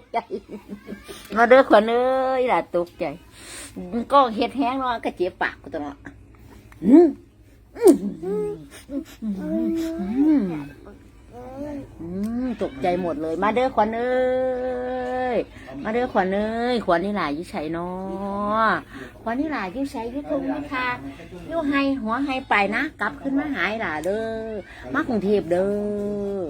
กใจ มาเด้อขวัญเอ้ยล่ะตกใจก็เฮ็ดแห้งเนาะก็เจ็บปากกูตลอดตกใจหมดเลย มาเด้อขวัญเอ้ยมาเด้อขวัญเอ้ยขวัญนี่หลายยิ่ใช้เนาะขวัญนี่หลายยิ่ใช้ยิ่ทงยิ่คายิ่ให้หัวให้ไปนะกลับขึ้นมาหายล่ะเด้อมากรุงเทพเด้อ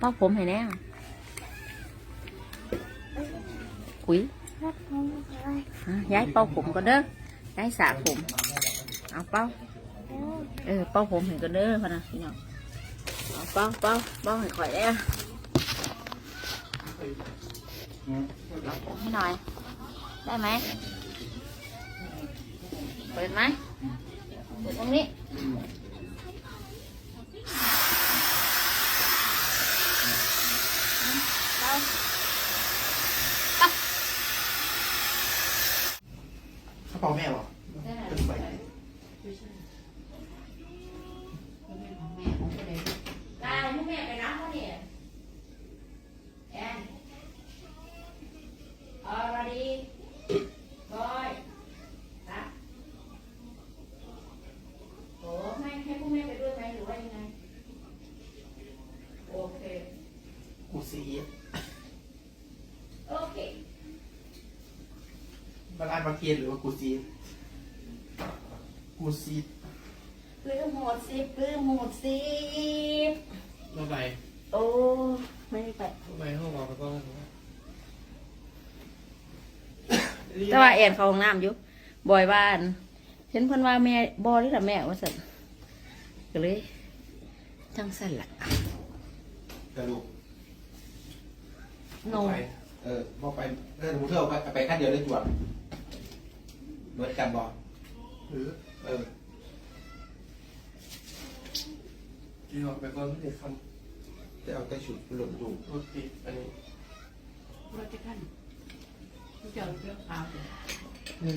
ป้าผมให้แน่คุยย้ายเป้าผมก็เด้อย้ายสระผม เอาเป้า เออ เป้าผมเห็นก็เด้อพะนะพี่น้องเอาเป้าเป้าเป้าให้ข่อยแน่รับผมให้หน่อย ได้ไหมเปิดไหมเปิดตรงนี้ กระเป๋าแม่เหรอเป็นใบ ตาให้แม่ไปรับเขาเนี่ยแอนออรดีบอยรับโอ้ให้ให้พวกแม่ไปด้วยไหมหรือว่ายังไง โอเค กูซี โอเค บางอันบางเทียนหรือว่ากูซีกูซีปลื้มหมดสิปลื้มหมดสิรถไฟโอ้ไม่ได้ไปรถไฟห้องเราก็ต้องแต่ว่าแอนเขาห้องน้ำอยู่บ่อยบ้าน เห็นเพิ่นว่าแม่บอหรือล่ะแม่ว่าสั่นก็เลยจังสั่นล่ะกระดูกโนไปเออบอกไปเออหมูเท่าไปไปขั้นเดียวได้จวด เบิดกันบอกหรือเออที่ออกไปก่อนที่คจะเอาแต่ชุดหลุดดูำรถติดอันนี้รถจะขั้นผู้เจ้าเรื่องขาวเลยเงิน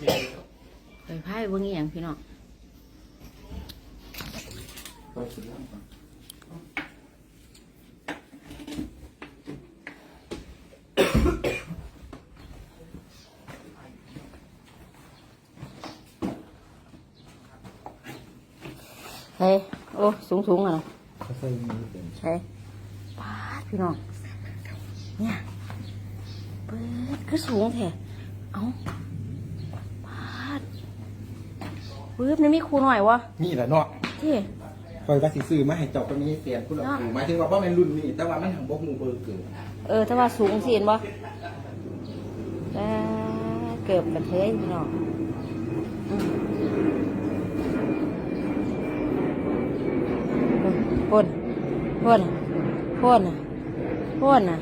เยอะไปไพ่เบิ่งอหย่างพี่น้องก็ชุดล่า งก่อนเฮ้ยโอ้สูงสูงๆอะนะเขาใส่มือเป็นเฮ้ยปาดพี่น้องเนี่ยเปิดคือสูงแท้เอ้าปาดปึ๊บนี่มีครูหน่อยวะนี่แหละเนาะที่คอยว่าสิซื้อมาให้เจ้าก็มีเปลี่ยนคุณหลักหมายถึงว่าเพราะมันรุ่นนี้แต่ว่ามันหังบกหมูเบอร์เกินเออถ้าว่าสูงสิเห็นบ่เออเกือบกระเทยพี่น้องอืม พ่นพ่นพ่นพ่นน่ะ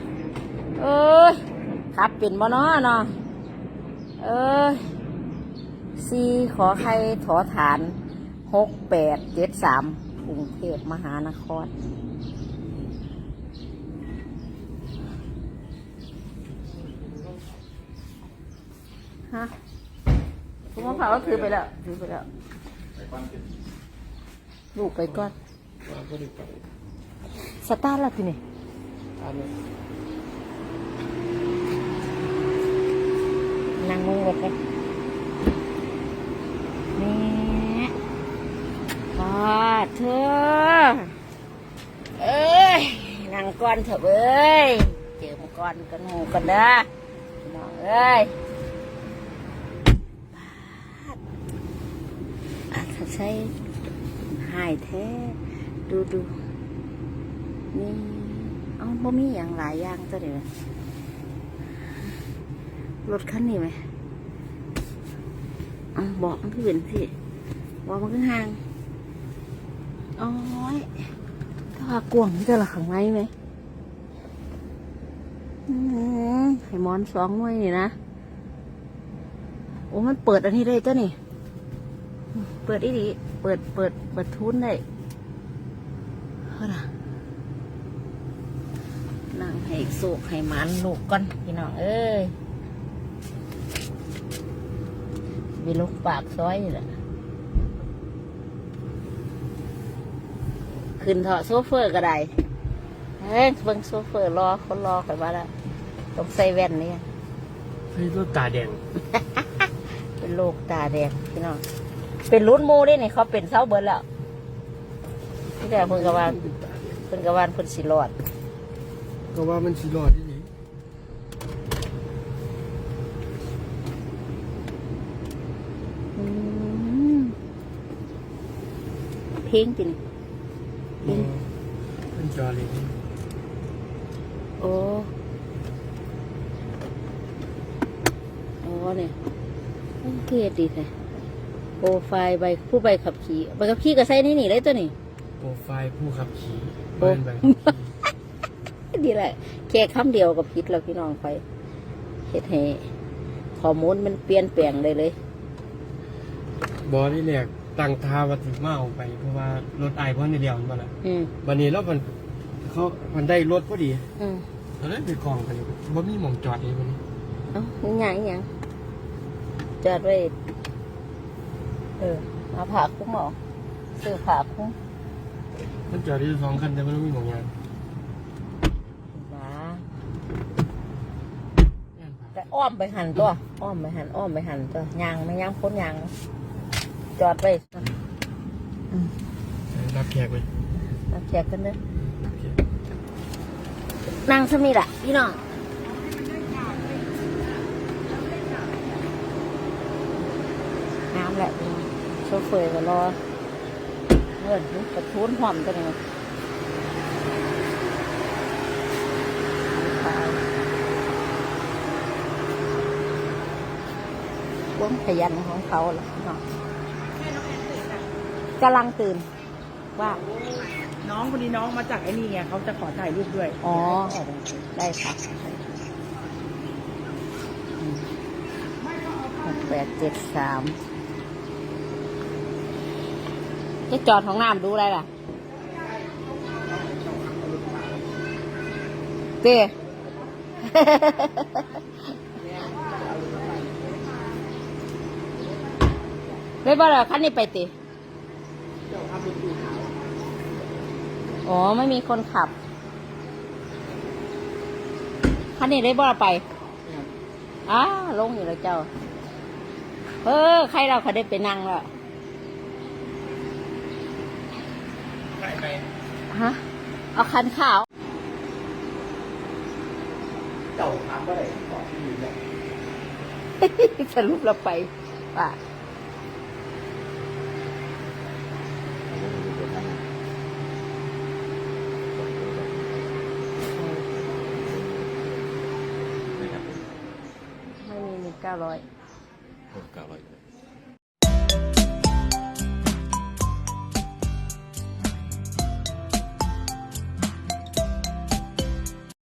เอ้ยขับเป็นบ่เนาะเนาะเอ้ยซีขอใครถอฐานหกแปดเจ็ดสามกรุงเทพมหานครฮะคุณมะพร้าวก็ถือไปแล้วถือไปแล้วปลูกไปก่อน สตาร์ทแล้วทีนี้นั่งงงกกันนี่พอเธอ เอ้ยนั่งก่อนเถอะเอ้ย เจอมก่อนกันหมูกันเด้อน้องเอ้ยพาดอาจจะใช้หายแท้ ดูดูนี่เอ้าบ่มีอย่างหลายอย่างตัวเดียวรถคันนี้ไหมเอ้าบอกมันคือเป็นสิบอกมันคือห่างโอ้ยถ้าว่ากวงจะละข้างในไหมอืมให้มอนสองหน่วยนี่นะ โอ้มันเปิดอันนี้ได้เจ้ะนี่ เปิดอีดี เปิด เปิด เปิดทุนได้ เฮ้ยนะนั่งให้สุกให้หมันลูกก่อนพี่น้องเอ้ยมีลูกปากซอยนี่แหละขึ้นเถอะโซเฟอร์ก็ได้เฮ้ยเบิ่งโซเฟอร์รอคนรอข่อยว่าแล้วต้องใส่แว่นนี่เฮ้ยรถตาแดง เป็นโรคตาแดงพี่น้องเป็นรุ่นโมได้นี่เขาเป็นเศร้าเบิดแล้ว ที่แต่เพิ่นกว่าเพิ่นกว่าเพิ่นสิรอดก็ว่ามันสิรอดที่นี่อืมเพลงจริงอืมมันจอเลยโอ้โอ้เนี่ยต้องเกลียดดีแท้โปรไฟล์ใบผู้ใบขับขี่ใบขับขี่ก็ใส่ในนี่เลยตัวนี้ โปรไฟล์ผู้ขับขี่โอ้เบิ้นไปขับขี่ดีแหละแค่คำเดียวกับพิษแล้วพี่น้องไปเฮ็ดให้ข้อมูลมันเปลี่ยนแปลงเลยเลย บอที่แรกตั้งทาวัติมาเอาไป เพราะว่ารถไอายเพราะในเดียวมันมาละอืมวันนี้แล้วมันเขามันได้รถพอดีอืมตอนแรกไปกองกันว่ามีหมองจอดเองวันนี้เอ้าอิหยังอิหยังจอดไว้ เออเอาผ่าคุ้มหรอซื้อผ่าคุ้ม มันจอดที่สองคันแต่มันไม่มีหมองยางบ้าแม่นปะแต่อ้อมไปหันตัวอ้อมไปหันอ้อมไปหันตัวยางไม่ยางพ้นยาง จอดไว้รับแขกเลยรับแขกกันเด้อรับแขกนั่งสมีละพี่น้องน้ำแหละพี่น้องโชเฟอร์ก็รอ เงื่อนกระทุนหอมตัวนี้วงขยันของเขาล่ะพี่น้องกำลังตื่น ว่า น้องคนนี้น้องมาจากไอ้นี่ไงเขาจะขอถ่ายรูปด้วย อ๋อ ได้ค่ะหกแปดเจ็ดสาม จะจอดของน้ำดูอะไรล่ะเต้ได้บ่ล่ะคันนี้ไปติอ๋อไม่มีคนขับ คันนี้ได้บ่ล่ะไปอ้าลงอยู่แล้วเจ้า เออ ใครเราเขาได้ไปนั่งแล้ว ไปไปฮะเอาคันขาว เจ้าถามว่าอะไรก่อนที่อยู่เนี่ยสรุปเราไปป่ะไม่มีมีเก้าร้อยเก้าร้อย